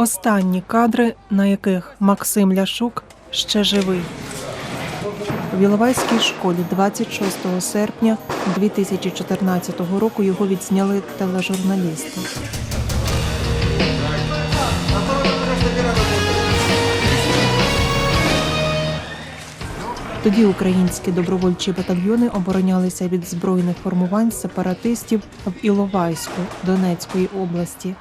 Останні кадри, на яких Максим Ляшук ще живий. В Іловайській школі 26 серпня 2014 року його відзняли тележурналісти. Тоді українські добровольчі батальйони оборонялися від збройних формувань сепаратистів в Іловайську Донецької області.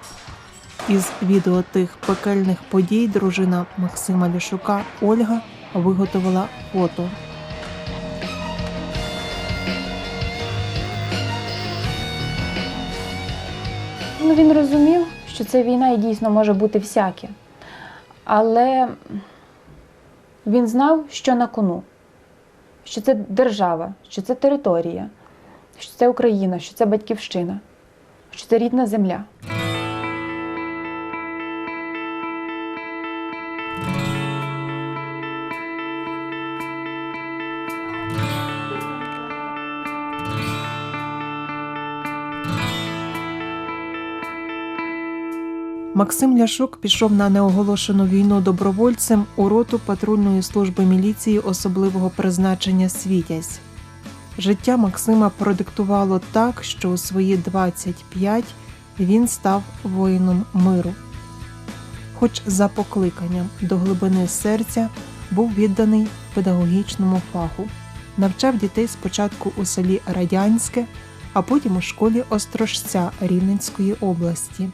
Із відео тих пекельних подій дружина Максима Ляшука Ольга виготовила фото. Ну, він розумів, що це війна і дійсно може бути всяке. Але він знав, що на кону, що це держава, що це територія, що це Україна, що це батьківщина, що це рідна земля. Максим Ляшук пішов на неоголошену війну добровольцем у роту патрульної служби міліції особливого призначення Світязь. Життя Максима продиктувало так, що у свої 25 він став воїном миру. Хоч за покликанням до глибини серця був відданий педагогічному фаху, навчав дітей спочатку у селі Радянське, а потім у школі Острожця Рівненської області.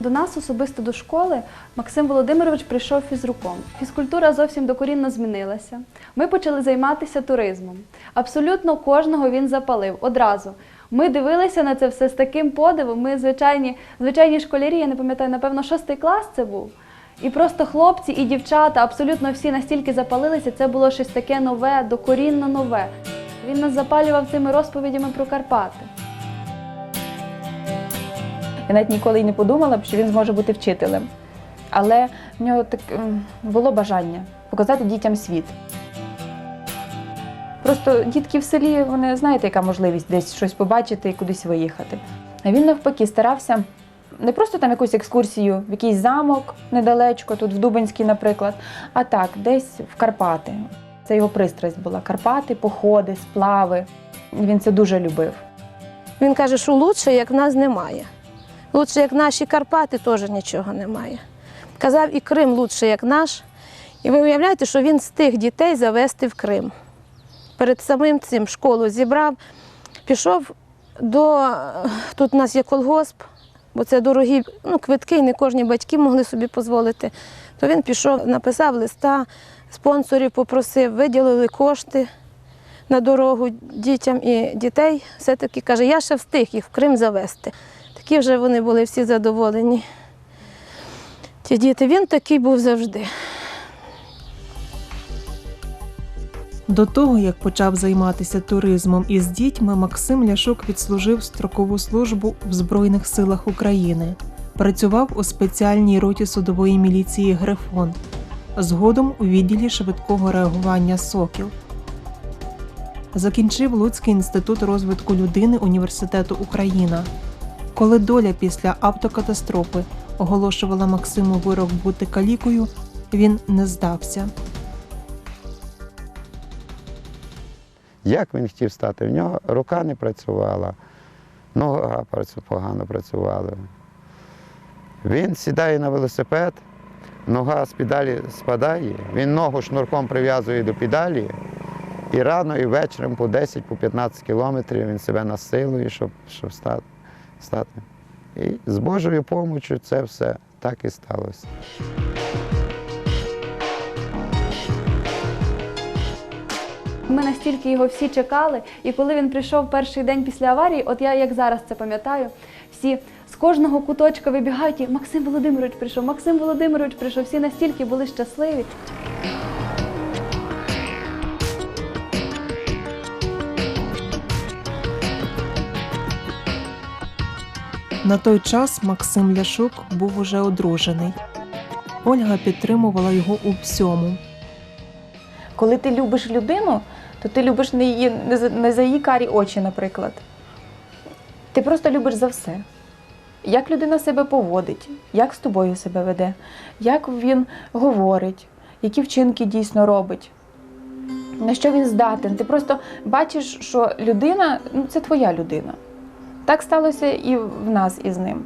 До нас особисто до школи Максим Володимирович прийшов фізруком. Фізкультура зовсім докорінно змінилася. Ми почали займатися туризмом. Абсолютно кожного він запалив одразу. Ми дивилися на це все з таким подивом. Ми звичайні, звичайні школярі, я не пам'ятаю, напевно, шостий клас це був. І просто хлопці і дівчата, абсолютно всі настільки запалилися, це було щось таке нове, докорінно нове. Він нас запалював цими розповідями про Карпати. Я навіть ніколи й не подумала б, що він зможе бути вчителем. Але в нього так ем, було бажання показати дітям світ. Просто дітки в селі, вони знаєте, яка можливість десь щось побачити і кудись виїхати. А він навпаки старався не просто там якусь екскурсію в якийсь замок недалечко, тут в Дубинській, наприклад, а так, десь в Карпати. Це його пристрасть була. Карпати, походи, сплави. Він це дуже любив. Він каже, що лучше, як нас немає. Лучше, як наші Карпати, теж нічого немає. Казав, і Крим лучше, як наш. І ви уявляєте, що він тих дітей завести в Крим. Перед самим цим школу зібрав, пішов до. Тут у нас є колгосп, бо це дорогі ну, квитки, не кожні батьки могли собі дозволити. То він пішов, написав листа, спонсорів попросив, виділили кошти на дорогу дітям і дітей. Все-таки каже, я ще встиг їх в Крим завести. Такі вже вони були всі задоволені. Ті діти, він такий був завжди. До того, як почав займатися туризмом із дітьми, Максим Ляшук відслужив строкову службу в Збройних силах України. Працював у спеціальній роті судової міліції Грифон, згодом у відділі швидкого реагування Сокіл. Закінчив Луцький інститут розвитку людини Університету Україна. Коли доля після автокатастрофи оголошувала Максиму вирок бути калікою, він не здався. Як він хотів стати? В нього рука не працювала, нога погано працювала. Він сідає на велосипед, нога з педалі спадає, він ногу шнурком прив'язує до педалі, і рано, і вечором по 10-15 по 15 кілометрів він себе насилує, щоб, щоб стати, стати. І з Божою допомогою це все так і сталося. Ми настільки його всі чекали, і коли він прийшов перший день після аварії, от я як зараз це пам'ятаю, всі з кожного куточка вибігають, і Максим Володимирович прийшов, Максим Володимирович прийшов, всі настільки були щасливі. На той час Максим Ляшук був уже одружений. Ольга підтримувала його у всьому. Коли ти любиш людину, то ти любиш не, її, не, за, її карі очі, наприклад. Ти просто любиш за все. як людина себе поводить, як з тобою себе веде, як він говорить, які вчинки дійсно робить. На що він здатен? Ти просто бачиш, що людина ну, це твоя людина. Так сталося і в нас із ним.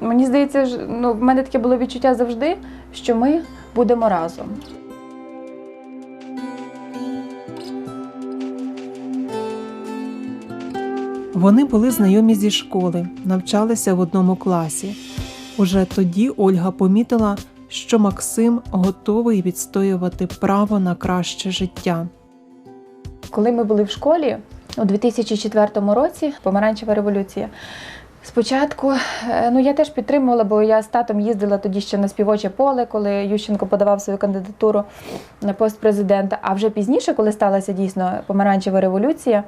Мені здається, ну, в мене таке було відчуття завжди, що ми будемо разом. Вони були знайомі зі школи, навчалися в одному класі. Уже тоді Ольга помітила, що Максим готовий відстоювати право на краще життя. Коли ми були в школі у 2004 році, помаранчева революція. Спочатку, е, ну я теж підтримувала, бо я з татом їздила тоді ще на співоче поле, коли Ющенко подавав свою кандидатуру на пост президента. А вже пізніше, коли сталася дійсно помаранчева революція,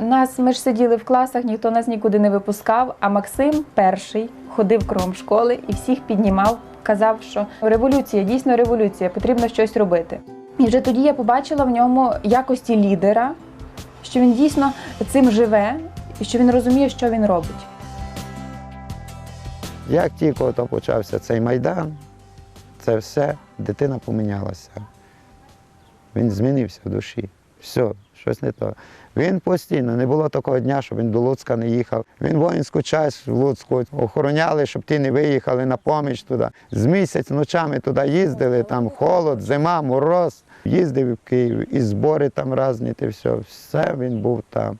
нас ми ж сиділи в класах, ніхто нас нікуди не випускав. А Максим перший ходив кругом школи і всіх піднімав, казав, що революція, дійсно революція, потрібно щось робити. І вже тоді я побачила в ньому якості лідера, що він дійсно цим живе і що він розуміє, що він робить. Як тільки ото почався цей майдан, це все, дитина помінялася. Він змінився в душі. Все, щось не то. Він постійно, не було такого дня, щоб він до Луцька не їхав. Він воїнську часть в Луцьку охороняли, щоб ті не виїхали на поміч туди. З місяць ночами туди їздили, там холод, зима, мороз. Їздив в Київ, і збори там різні, те все. Все він був там.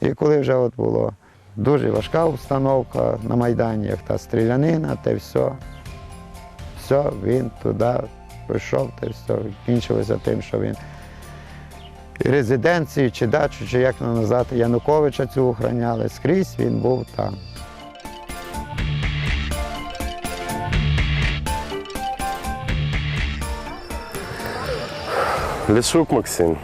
І коли вже от було дуже важка обстановка на Майдані, та стрілянина, те все. Все, він туди прийшов, те все, кінчилося тим, що він резиденцію, чи дачу, чи як назвати, Януковича цю охороняли. Скрізь він був там. Ляшук Максим.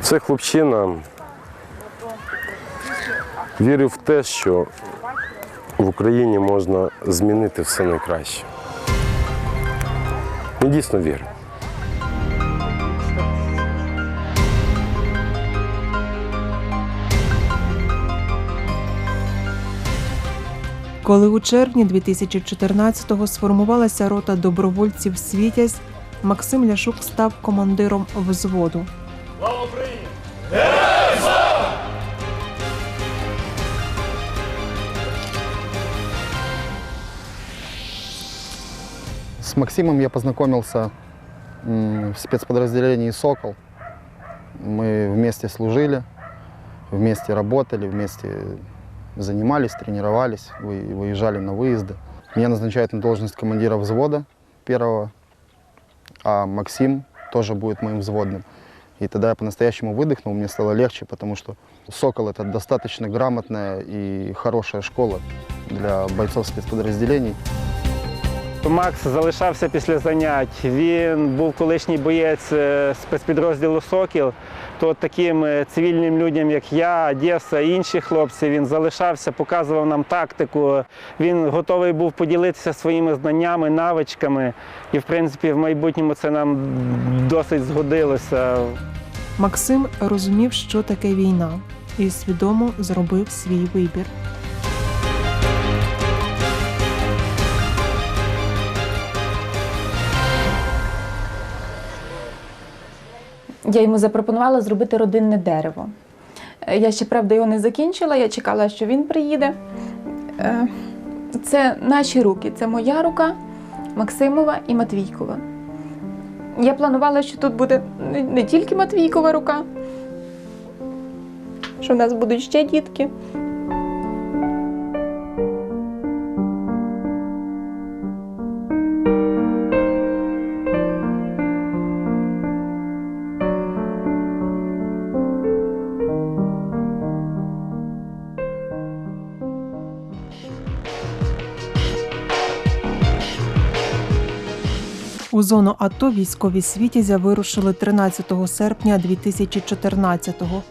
Це хлопчина вірив в те, що в Україні можна змінити все найкраще. Він дійсно вірив. Коли у червні 2014-го сформувалася рота добровольців Світязь, Максим Ляшук став командиром взводу. С Максимом я познакомился в спецподразделении «Сокол». Мы вместе служили, вместе работали, вместе занимались, тренировались, вы- выезжали на выезды. Меня назначают на должность командира взвода первого, а Максим тоже будет моим взводным. И тогда я по-настоящему выдохнул, мне стало легче, потому что «Сокол» — это достаточно грамотная и хорошая школа для бойцов спецподразделений. Макс залишався після занять. Він був колишній боєць е, спецпідрозділу Сокіл. То таким е, цивільним людям, як я, Одеса, інші хлопці, він залишався, показував нам тактику. Він готовий був поділитися своїми знаннями, навичками. І, в принципі, в майбутньому це нам досить згодилося. Максим розумів, що таке війна, і свідомо зробив свій вибір. Я йому запропонувала зробити родинне дерево. Е, Я ще, правда, його не закінчила, я чекала, що він приїде. Е, Це наші руки, це моя рука, Максимова і Матвійкова. Я планувала, що тут буде не- не тільки Матвійкова рука, що в нас будуть ще дітки. Зону АТО військові світязя вирушили 13 серпня 2014-го.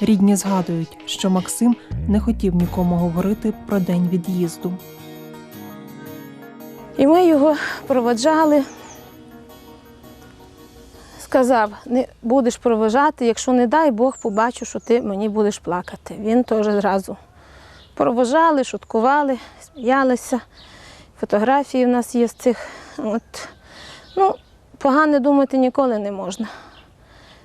Рідні згадують, що Максим не хотів нікому говорити про день від'їзду. І ми його проводжали. сказав, не будеш проважати, якщо не дай Бог побачу, що ти мені будеш плакати. Він теж зразу проважали, шуткували, сміялися. Фотографії в нас є з цих. От. Ну, погане думати ніколи не можна.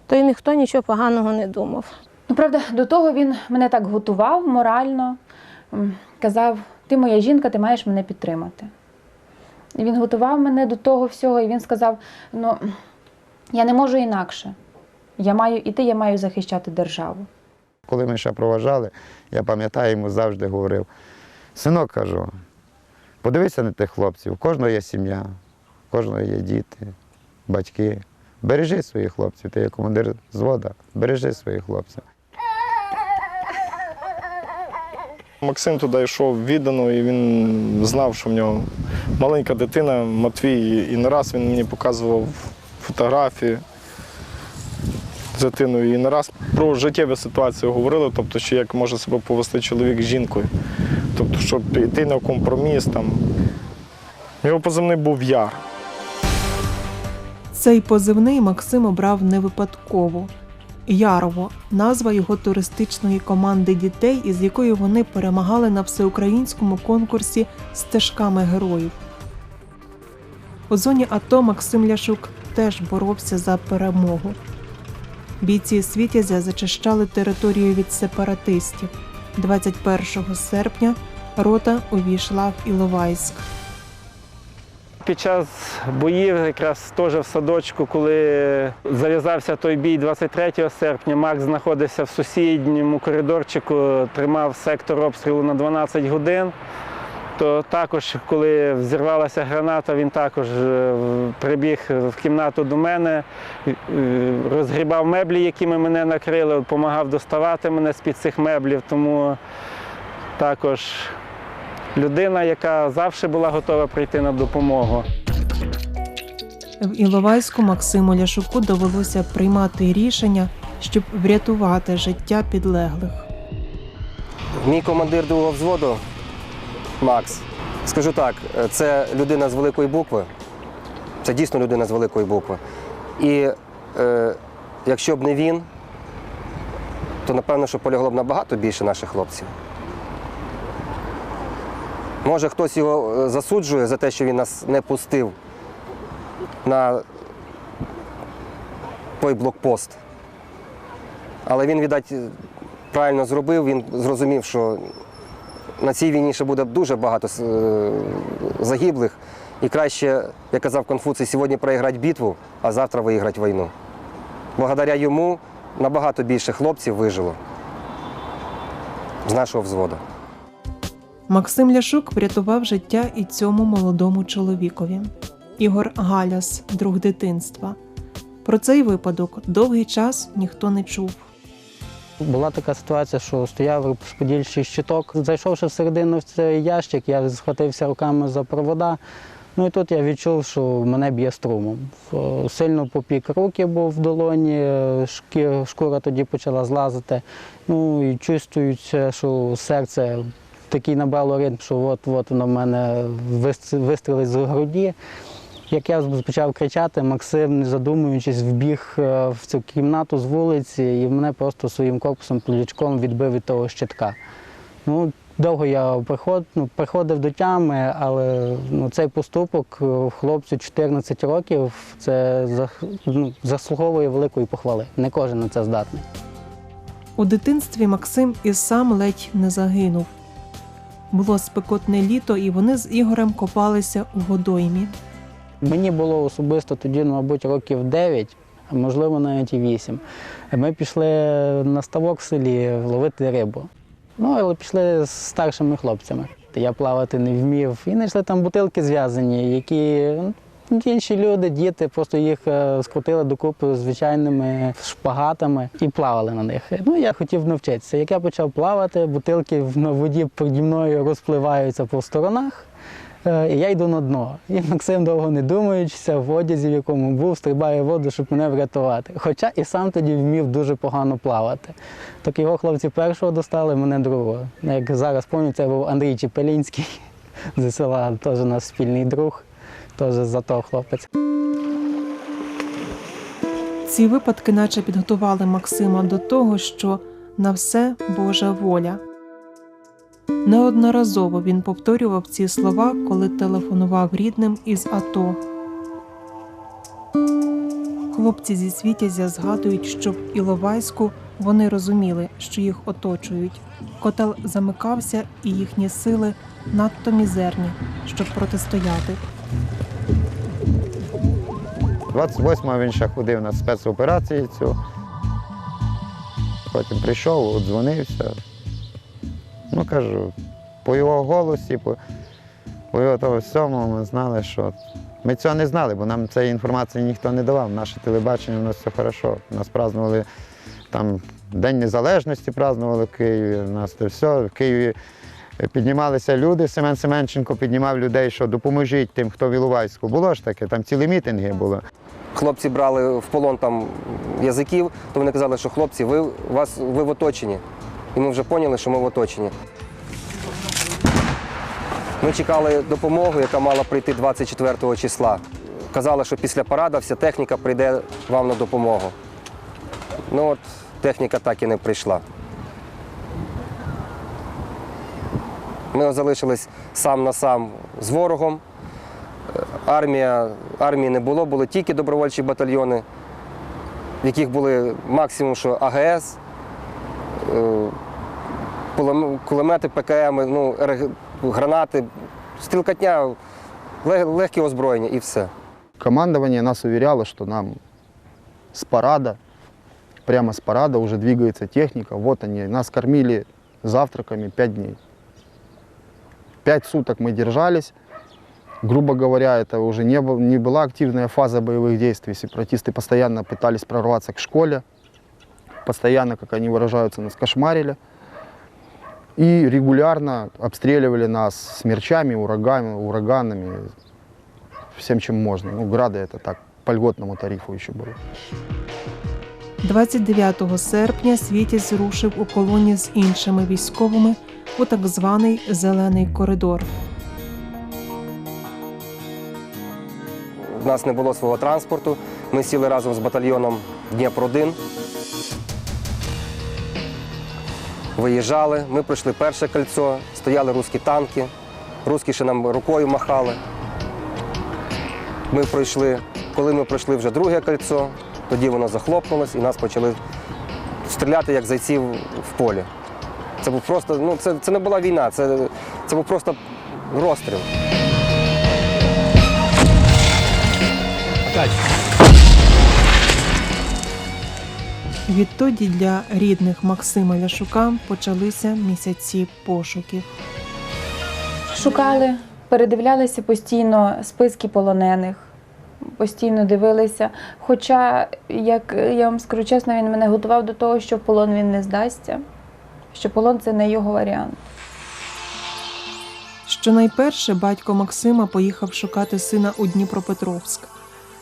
То й ніхто нічого поганого не думав. Ну, правда, до того він мене так готував морально, казав: ти моя жінка, ти маєш мене підтримати. І він готував мене до того всього, і він сказав: ну, я не можу інакше. Я маю іти, я маю захищати державу. Коли ми ще проважали, я пам'ятаю, йому завжди говорив: синок кажу, подивися на тих хлопців, у кожного є сім'я, кожного є діти, батьки. Бережи своїх хлопців, ти є командир звода, бережи своїх хлопців. Максим туди йшов віддано, і він знав, що в нього маленька дитина, Матвій, і не раз він мені показував фотографії з дитиною. І не раз про життєві ситуації говорили, тобто, що як може себе повести чоловік з жінкою. Тобто, щоб йти на компроміс. Там. Його позивний був Яр. Цей позивний Максим обрав не випадково. Ярово назва його туристичної команди дітей, із якою вони перемагали на всеукраїнському конкурсі стежками героїв. У зоні АТО Максим Ляшук теж боровся за перемогу. Бійці Світязя зачищали територію від сепаратистів. 21 серпня рота увійшла в Іловайськ. Під час боїв, якраз теж в садочку, коли зав'язався той бій 23 серпня, Макс знаходився в сусідньому коридорчику, тримав сектор обстрілу на 12 годин. То також, коли взірвалася граната, він також е, прибіг в кімнату до мене, е, розгрібав меблі, якими мене накрили, допомагав доставати мене з-під цих меблів. Тому також людина, яка завжди була готова прийти на допомогу. В Іловайську Максиму Ляшуку довелося приймати рішення, щоб врятувати життя підлеглих. Мій командир другого взводу Макс. Скажу так, це людина з великої букви. Це дійсно людина з великої букви. І е, якщо б не він, то напевно, що полягло б набагато більше наших хлопців. Може, хтось його е, засуджує за те, що він нас не пустив на той блокпост. Але він, віддать, правильно зробив, він зрозумів, що на цій війні ще буде дуже багато е, загиблих. І краще, як казав Конфуцій, сьогодні проіграти битву, а завтра виграти війну. Благодаря йому набагато більше хлопців вижило з нашого взводу. Максим Ляшук врятував життя і цьому молодому чоловікові. Ігор Галяс, друг дитинства. Про цей випадок довгий час ніхто не чув. Була така ситуація, що стояв розподільчий щиток. Зайшовши всередину в цей ящик, я схватився руками за провода. Ну і тут я відчув, що мене б'є струмом. Сильно попік руки був в долоні, шкі- шкура тоді почала злазити. Ну і чувствується, що серце такий набрало ритм, що от-от воно в мене вис- вистрілить з груді. Як я почав кричати, Максим, не задумуючись, вбіг е, в цю кімнату з вулиці і мене просто своїм корпусом плечком відбив від того щитка. Ну, довго я приход, ну, приходив до тями, але ну, цей поступок е, хлопцю 14 років це ну, заслуговує великої похвали. Не кожен на це здатний. У дитинстві Максим і сам ледь не загинув. Було спекотне літо, і вони з Ігорем копалися у водоймі. Мені було особисто тоді, мабуть, років 9, а можливо навіть і 8. Ми пішли на ставок в селі ловити рибу. Ну, але пішли з старшими хлопцями. Я плавати не вмів. І знайшли там бутилки зв'язані, які ну, інші люди, діти, просто їх е, скрутили докупи звичайними шпагатами і плавали на них. Ну, я хотів навчитися. Як я почав плавати, бутилки на воді переді мною розпливаються по сторонах. Е, І я йду на дно. І Максим, довго не думаючися, в одязі, в якому був, стрибає воду, щоб мене врятувати. Хоча і сам тоді вмів дуже погано плавати. Так його хлопці першого достали, мене другого. Як зараз пам'ятаю, це був Андрій Чепелінський зі села, теж наш спільний друг, теж зато хлопець. Ці випадки наче підготували Максима до того, що на все Божа воля. Неодноразово він повторював ці слова, коли телефонував рідним із АТО. Хлопці зі Світязя згадують, що в Іловайську вони розуміли, що їх оточують. Котел замикався, і їхні сили надто мізерні, щоб протистояти. 28-го він ще ходив на спецоперації цю. Потім прийшов, дзвонився. Ну, кажу, по його голосі, по, по його того всьому ми знали, що. Ми цього не знали, бо нам цієї інформації ніхто не давав. Наше телебачення у нас все хорошо. Нас празднували там День Незалежності празднували в Києві. У нас це все. В Києві піднімалися люди. Семен Семенченко піднімав людей, що допоможіть тим, хто в Іловайську. Було ж таке, там цілі мітинги були. Хлопці брали в полон там язиків, то вони казали, що хлопці, ви, вас, ви в оточенні. І ми вже поняли, що ми в оточенні. Ми чекали допомогу, яка мала прийти 24 числа. Казали, що після парада вся техніка прийде вам на допомогу. Ну от техніка так і не прийшла. Ми залишились сам на сам з ворогом. Армія, армії не було, були тільки добровольчі батальйони, в яких були максимум, що АГС, е, кулемети ПКМ, ну, гранати, стрілкатня, лег- легке озброєння і все. Командование нас уверяло, что нам с парада, прямо с парада уже двигается техника. Вот они, нас кормили завтраками пять дней. Пять суток мы держались. Грубо говоря, это уже не, был- не была активная фаза боевых действий. Сепаратисты постоянно пытались прорваться к школе. Постоянно, как они выражаются, нас кошмарили. И регулярно обстреливали нас смерчами, ураганами, ураганами, всем, чем можно. Ну, грады это так, по льготному тарифу еще было. 29 серпня Світязь рушив у колоні з іншими військовими у так званий Зелений коридор. У нас не було свого транспорту. Ми сіли разом з батальйоном Дніпро-1. Виїжджали, ми пройшли перше кольцо, стояли русські танки, русські ще нам рукою махали. Ми пройшли, коли ми пройшли вже друге кольцо, тоді воно захлопнулось і нас почали стріляти як зайців в полі. Це був просто, ну це, це не була війна, це, це був просто розстріл. Відтоді для рідних Максима Ляшука почалися місяці пошуків. Шукали, передивлялися постійно списки полонених, постійно дивилися. Хоча, як я вам скажу чесно, він мене готував до того, що в полон він не здасться, що полон це не його варіант. Щонайперше батько Максима поїхав шукати сина у Дніпропетровськ.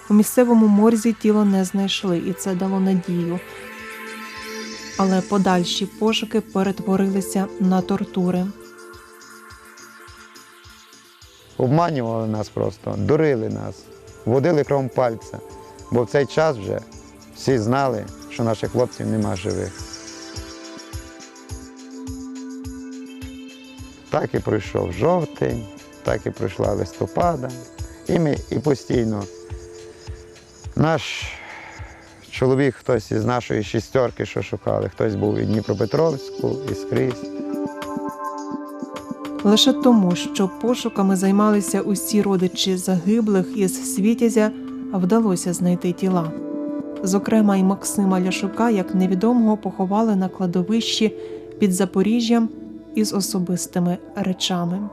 У місцевому морзі тіло не знайшли, і це дало надію. Але подальші пошуки перетворилися на тортури. Обманювали нас просто, дурили нас, водили кром пальця. Бо в цей час вже всі знали, що наших хлопців нема живих. Так і пройшов жовтень, так і пройшла листопада. І ми і постійно наш чоловік, хтось із нашої шістерки, що шукали, хтось був і Дніпропетровську, і скрізь. Лише тому, що пошуками займалися усі родичі загиблих із Світязя, вдалося знайти тіла. Зокрема, і Максима Ляшука, як невідомого, поховали на кладовищі під Запоріжжям із особистими речами.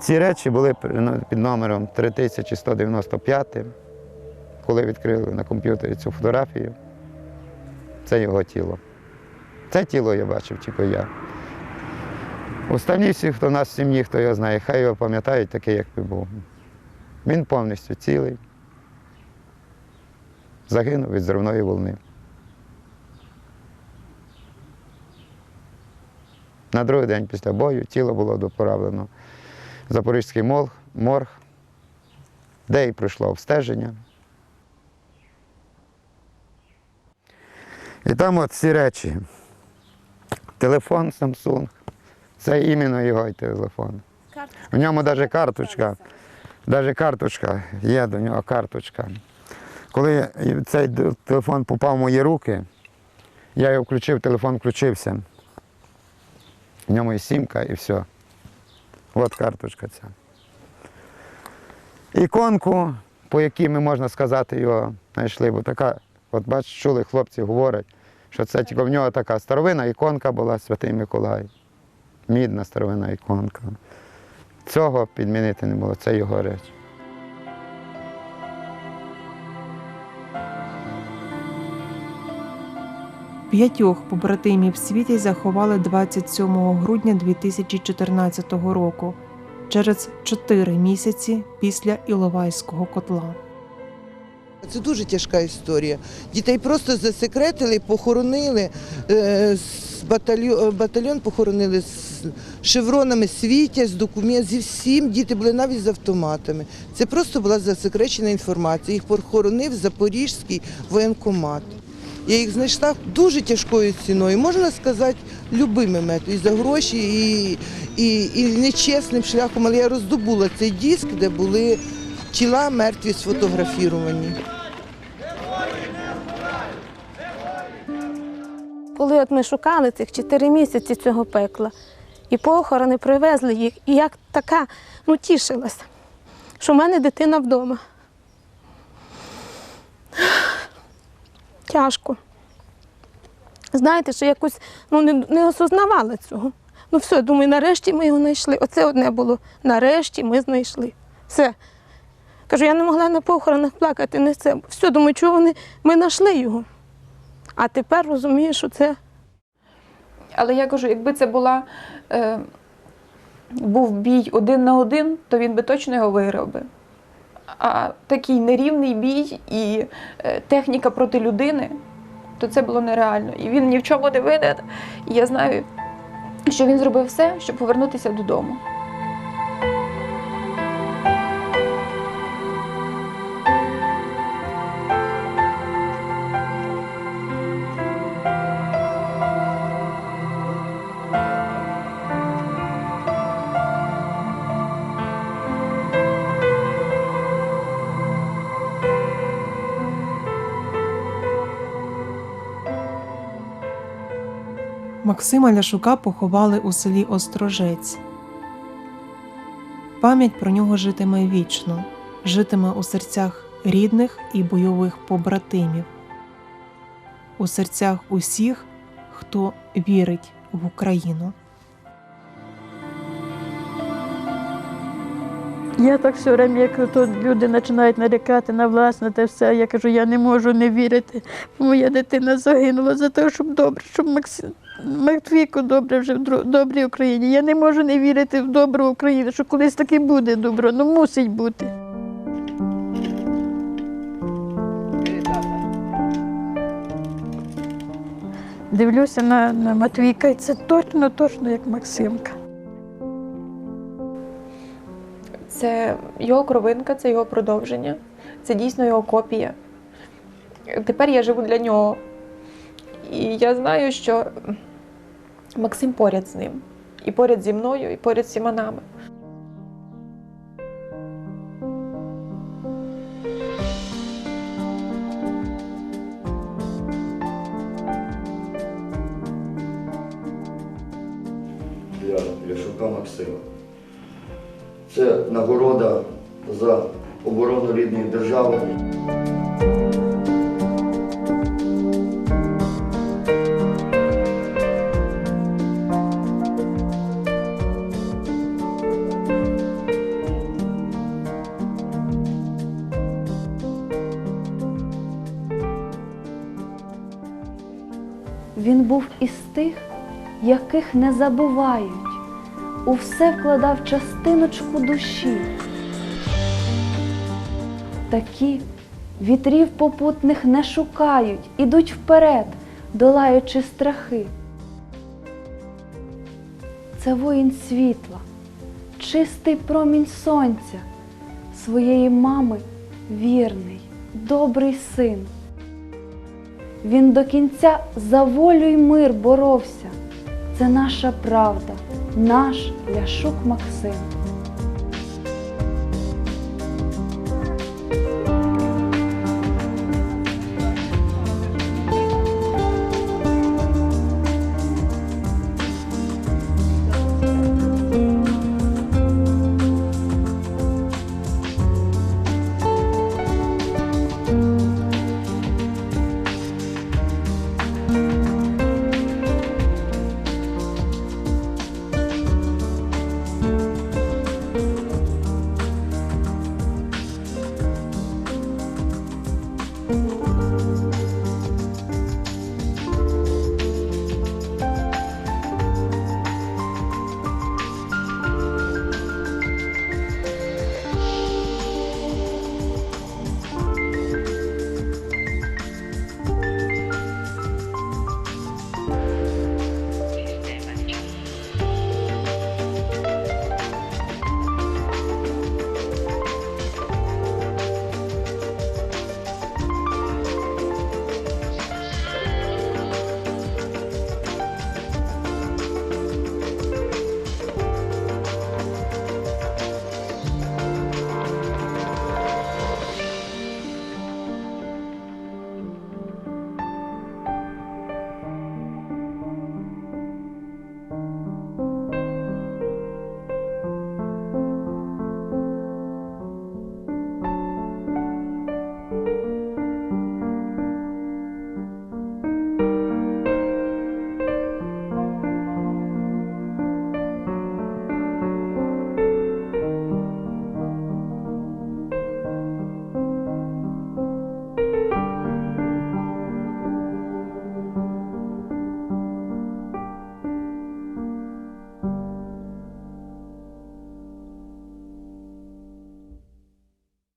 Ці речі були ну, під номером 3195. Коли відкрили на комп'ютері цю фотографію, це його тіло. Це тіло я бачив тільки я. Останні всі, хто в нас в сім'ї, хто його знає, хай його пам'ятають такий, як він був. Він повністю цілий. Загинув від зривної волни. На другий день після бою тіло було доправлено в Запорізький морг, де і пройшло обстеження. І там от ці речі. Телефон Samsung. Це іменно його телефон. У ньому навіть карточка. Навіть карточка, є до нього карточка. Коли цей телефон попав в мої руки, я його включив, телефон включився. В ньому і сімка, і все. От карточка ця. Іконку, по якій ми, можна сказати, його знайшли, бо така, от бач, чули, хлопці говорять, що це тільки в нього така старовина іконка була Святий Миколай. Мідна старовина іконка. Цього підмінити не було, це його реч. П'ятьох побратимів світі заховали 27 грудня 2014 року, через чотири місяці після Іловайського котла. Це дуже тяжка історія. Дітей просто засекретили, похоронили. е, Батальйон, батальйон похоронили з шевронами світя, з документів, зі всім. Діти були навіть з автоматами. Це просто була засекречена інформація. Їх похоронив Запорізький воєнкомат. Я їх знайшла дуже тяжкою ціною, можна сказати, любими методом. І за гроші, і, і, і нечесним шляхом. Але я роздобула цей диск, де були тіла мертві сфотографіровані. Коли от ми шукали цих чотири місяці цього пекла, і похорони привезли їх, і як така, ну тішилася, що в мене дитина вдома. Тяжко. Знаєте, що якось ну, не, не осознавала цього. Ну все, думаю, нарешті ми його знайшли. Оце одне було. Нарешті ми знайшли. Все. Кажу, я не могла на похоронах плакати, не це. Все, думаю, чого вони ми знайшли його. А тепер розумію, що це Але я кажу, якби це була, е, був бій один на один, то він би точно його виграв би. А такий нерівний бій і е, техніка проти людини, то це було нереально. І він ні в чому не винен. І я знаю, що він зробив все, щоб повернутися додому. Максима Ляшука поховали у селі Острожець. Пам'ять про нього житиме вічно, житиме у серцях рідних і бойових побратимів, у серцях усіх, хто вірить в Україну. Я так все время, як тут люди починають нарікати на власне те все, я кажу, я не можу не вірити. Моя дитина загинула за те, щоб добре, щоб Максим. Матвійко добре вже в добрій Україні. Я не можу не вірити в добру Україну, що колись таки буде добро, ну мусить бути. Дивлюся на, на Матвійка, і це точно, точно як Максимка. Це його кровинка, це його продовження, це дійсно його копія. Тепер я живу для нього. І я знаю, що Максим поряд з ним. І поряд зі мною, і поряд з всіма нами. для Ляшука Максима. Це нагорода за оборону рідної держави. Яких не забувають, у все вкладав частиночку душі. Такі вітрів попутних не шукають, ідуть вперед, долаючи страхи. Це воїн світла, чистий промінь сонця, своєї мами вірний, добрий син. Він до кінця за волю й мир боровся. Це наша правда, наш Ляшук Максим.